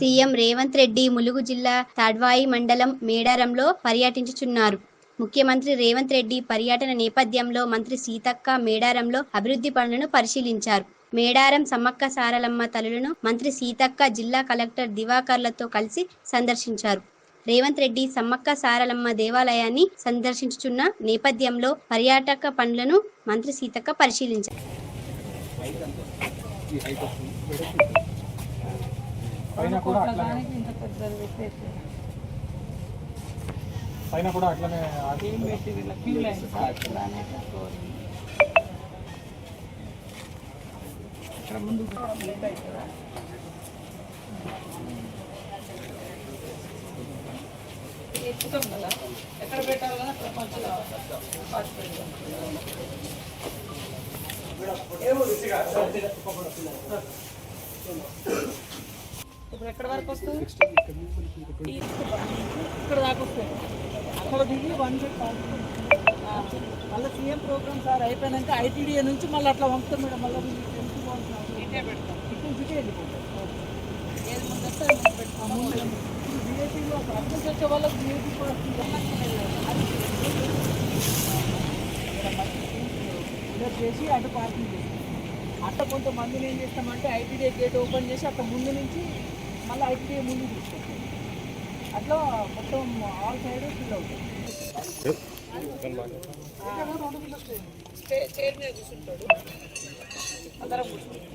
CM Revanth Reddy Mulugu జిల్లా తాడ్వాయి మండలం మేడారంలో పర్యటించుచున్నారు. ముఖ్యమంత్రి రేవంత్ రెడ్డి పర్యటన నేపథ్యంలో మంత్రి సీతక్క మేడారంలో అభివృద్ధి పనులను పరిశీలించారు. మేడారం సమ్మక్క సారలమ్మ తల్లులను మంత్రి సీతక్క జిల్లా కలెక్టర్ దివాకర్లతో కలిసి సందర్శించారు. రేవంత్ రెడ్డి సమ్మక్క సారలమ్మ దేవాలయాన్ని సందర్శించుచున్న నేపథ్యంలో పర్యాటక పనులను మంత్రి సీతక్క పరిశీలించారు. పైన కూడా అట్లనే. పైన కూడా అట్లనే ఆగి- ఇప్పుడు ఎక్కడ వరకు వస్తుంది? ఇక్కడ దాకా వస్తుంది. అక్కడ దిగి వన్ మళ్ళీ సీఎం ప్రోగ్రామ్ సార్ అయిపోయినాక ఐటీడీఏ నుంచి మళ్ళీ అట్లా పంపుతాం మేడం. మళ్ళీ ఇటే పెడతాం. ఇక్కడ సిటీ వెళ్ళిపోతాం. ఏది ముందు వస్తే ఇప్పుడు బీఏపీలో వచ్చే వాళ్ళకి బీఏపీ కూడా చేసి అటు పార్కింగ్ చేస్తాం. అట్లా కొంతమందిని ఏం చేస్తామంటే ఐటీడీఏ గేట్ ఓపెన్ చేసి అక్కడ ముందు నుంచి మళ్ళీ ఐటీడీఏ ముందు తీసుకొస్తాం అట్లా మొత్తం ఆల్ సైడ్ ఫిల్ అవుతుంది. చైర్ మీద కూర్చుంటాడు అందరం కూర్చుంటాం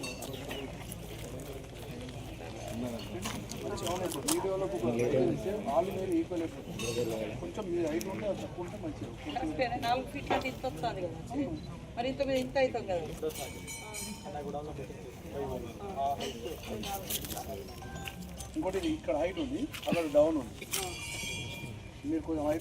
కరెక్టేనే నాలుగు కదా. మరి ఇంత మీద ఇంత అవుతాం కదా. ఇంకోటి ఇక్కడ హైట్ ఉంది అక్కడ డౌన్ ఉంది. మీరు కొంచెం హైట్